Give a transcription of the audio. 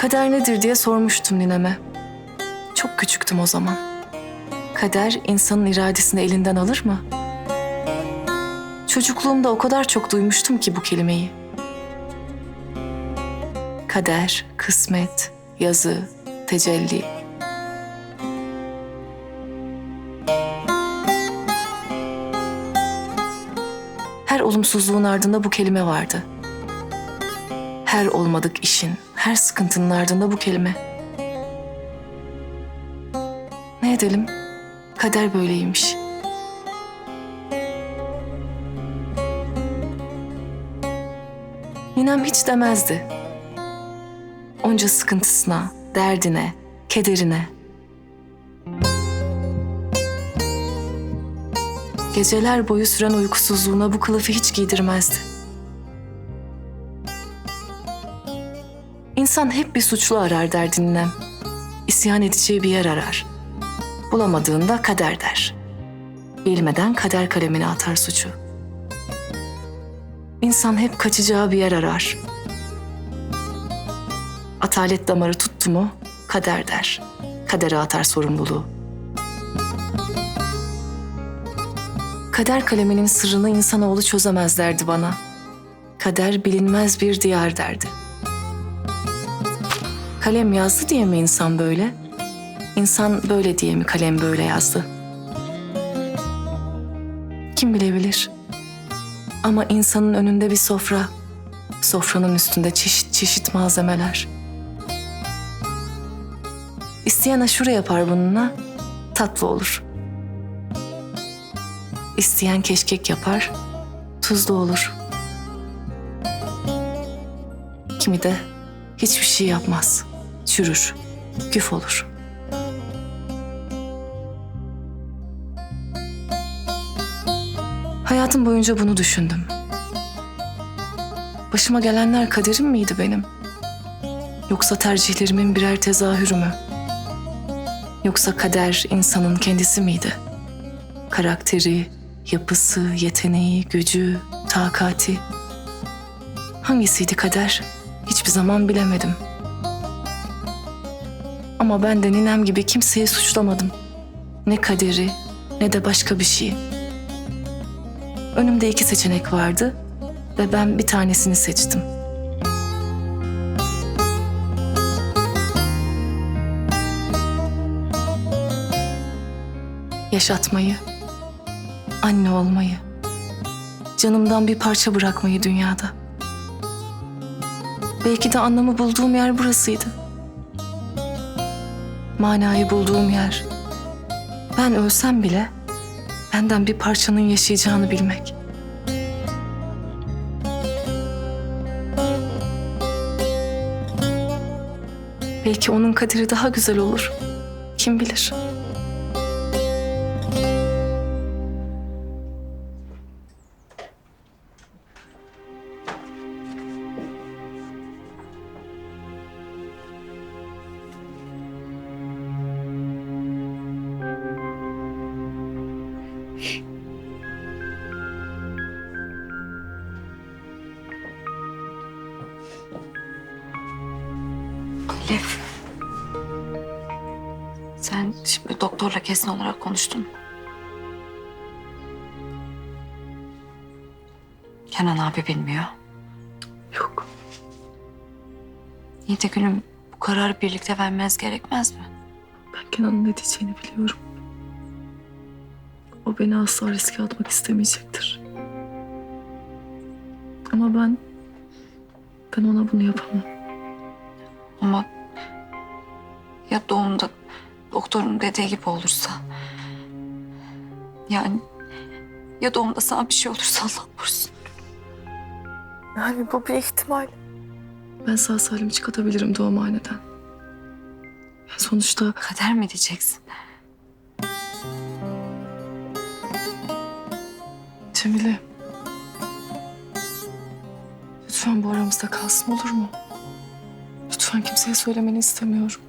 Kader nedir diye sormuştum nineme. Çok küçüktüm o zaman. Kader insanın iradesini elinden alır mı? Çocukluğumda o kadar çok duymuştum ki bu kelimeyi. Kader, kısmet, yazı, tecelli. Her olumsuzluğun ardında bu kelime vardı. Her olmadık işin, her sıkıntının ardında bu kelime. Ne edelim? Kader böyleymiş. Ninem hiç demezdi. Onca sıkıntısına, derdine, kederine. Geceler boyu süren uykusuzluğuna bu kılıfı hiç giydirmezdi. İnsan hep bir suçlu arar der ninem. İsyan edeceği bir yer arar. Bulamadığında kader der. Bilmeden kader kalemine atar suçu. İnsan hep kaçacağı bir yer arar. Atalet damarı tuttu mu kader der. Kadere atar sorumluluğu. Kader kaleminin sırrını insanoğlu çözemez derdi bana. Kader bilinmez bir diyar derdi. Kalem yazdı diye mi insan böyle? İnsan böyle diye mi kalem böyle yazdı? Kim bilebilir? Ama insanın önünde bir sofra, sofranın üstünde çeşit çeşit malzemeler. İsteyen aşure yapar bununla, tatlı olur. İsteyen keşkek yapar, tuzlu olur. Kimi de hiçbir şey yapmaz, çürür, küf olur. Hayatım boyunca bunu düşündüm. Başıma gelenler kaderim miydi benim? Yoksa tercihlerimin birer tezahürü mü? Yoksa kader insanın kendisi miydi? Karakteri, yapısı, yeteneği, gücü, takati. Hangisiydi kader? Hiçbir zaman bilemedim. Ama ben de ninem gibi kimseyi suçlamadım. Ne kaderi ne de başka bir şeyi. Önümde iki seçenek vardı ve ben bir tanesini seçtim. Yaşatmayı, anne olmayı, canımdan bir parça bırakmayı dünyada. Belki de anlamı bulduğum yer burasıydı. Manayı bulduğum yer. Ben ölsem bile benden bir parçanın yaşayacağını bilmek. Belki onun kaderi daha güzel olur. Kim bilir? Elif. Sen şimdi doktorla kesin olarak konuştun. mu? Kenan abi bilmiyor. Yok. İyi de gülüm bu kararı birlikte vermez gerekmez mi? Ben Kenan'ın ne diyeceğini biliyorum. O beni asla riske atmak istemeyecektir. Ama ben... Ben ona bunu yapamam. Ama ya doğumda doktorun dediği gibi olursa? Yani ya doğumda sana bir şey olursa Allah korusun. Yani bu bir ihtimal. Ben sağ salim çıkartabilirim doğumhaneden. Ya sonuçta Kader mi diyeceksin? Cemile. Lütfen bu aramızda kalsın olur mu? Lütfen kimseye söylemeni istemiyorum.